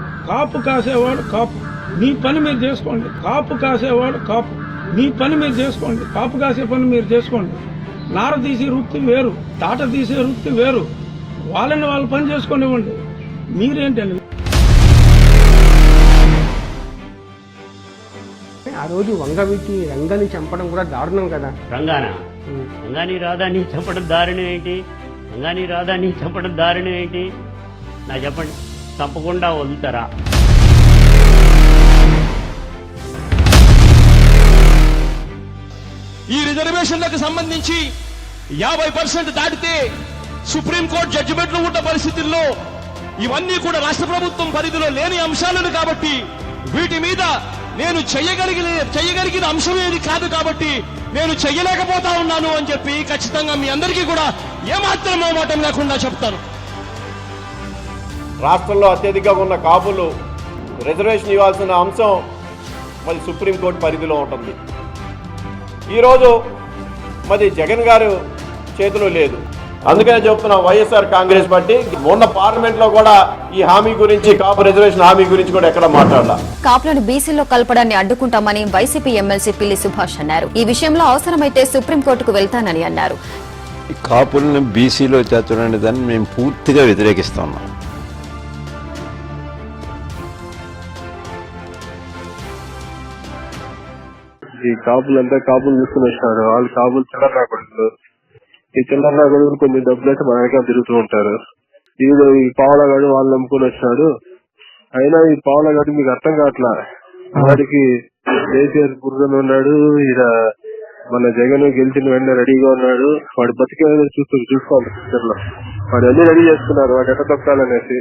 కాపు కాసేవాడు కాపు. మీ పని మీరు చేసుకోండి. కాపు కాసేవాడు కాపు. మీ పని మీరు చేసుకోండి. కాపు కాసే పని మీరు చేసుకోండి. నార తీసే వృత్తి వేరు. తాట తీసే వృత్తి వేరు. వాళ్ళని వాళ్ళు పని చేసుకునివ్వండి. మీరేంటండి? ఆ రోజు వంగవీటి రంగని చంపడం కూడా దారుణం కదా. రంగాన? రంగాని రాధాని చంపడం దారుణం ఏంటి? రంగాని రాధాని చంపడం దారుణం ఏంటి? నా చెప్పండి. తప్పకుండా వదులుతారా? ఈ రిజర్వేషన్లకు సంబంధించి యాభై పర్సెంట్ దాటితే సుప్రీంకోర్టు జడ్జిమెంట్లు ఉన్న పరిస్థితుల్లో ఇవన్నీ కూడా రాష్ట్ర ప్రభుత్వం పరిధిలో లేని అంశాలను కాబట్టి వీటి మీద నేను చెయ్యగలిగిన చెయ్యగలిగిన అంశం ఏది కాదు కాబట్టి నేను చెయ్యలేకపోతా ఉన్నాను అని చెప్పి ఖచ్చితంగా మీ అందరికీ కూడా ఏమాత్రం మోమాటం లేకుండా చెప్తాను. రాష్ట్రంలో అత్యధికంగా ఉన్న కాపులు రిజర్వేషన్ ఇవ్వాల్సిన అంశం మరి సుప్రీంకోర్టు పరిధిలో ఉంటుంది. ఈరోజు మరి జగన్ గారు చేతిలో లేదు. అందుకనే చెప్తున్నా వైఎస్ఆర్ కాంగ్రెస్ పార్టీ మొన్న పార్లమెంట్లో కూడా ఈ హామీ గురించి కాపు రిజర్వేషన్ హామీ గురించి కూడా ఎక్కడ మాట్లాడాల. కాపులను బీసీలో కలపడాన్ని అడ్డుకుంటామని వైసీపీ ఎమ్మెల్సీ పిల్లి సుభాష్ అన్నారు. ఈ విషయంలో అవసరమైతే సుప్రీంకోర్టుకు వెళ్తానని అన్నారు. ఈ కాపులను బీసీలో చేర్చడం దాన్ని మేము పూర్తిగా వ్యతిరేకిస్తున్నాం ఈ కాపులంతా కాపులు తీసుకుని వచ్చినారు వాళ్ళు కాపులు చిల్లర కొడుకులు. ఈ చిల్లర కొడుకులు కొంచెం డబ్బులు అయితే మన వెనకాల తిరుగుతూ ఉంటారు. ఈయన ఈ పావులగాడు వాళ్ళు నమ్ముకుని వచ్చినాడు అయినా ఈ పావులగాడు మీకు అర్థం కావట్లా? వాడికి కేసీఆర్ బుర్రను ఉన్నాడు ఈడ మన జగన్ గెలిచిన వెంటనే రెడీగా ఉన్నాడు. వాడు బతికే చూస్తూ చూసుకోవాలి ఫ్యూచర్లో వాడు అన్ని రెడీ చేస్తున్నారు వాడు ఎట్ట తప్పాలనేసి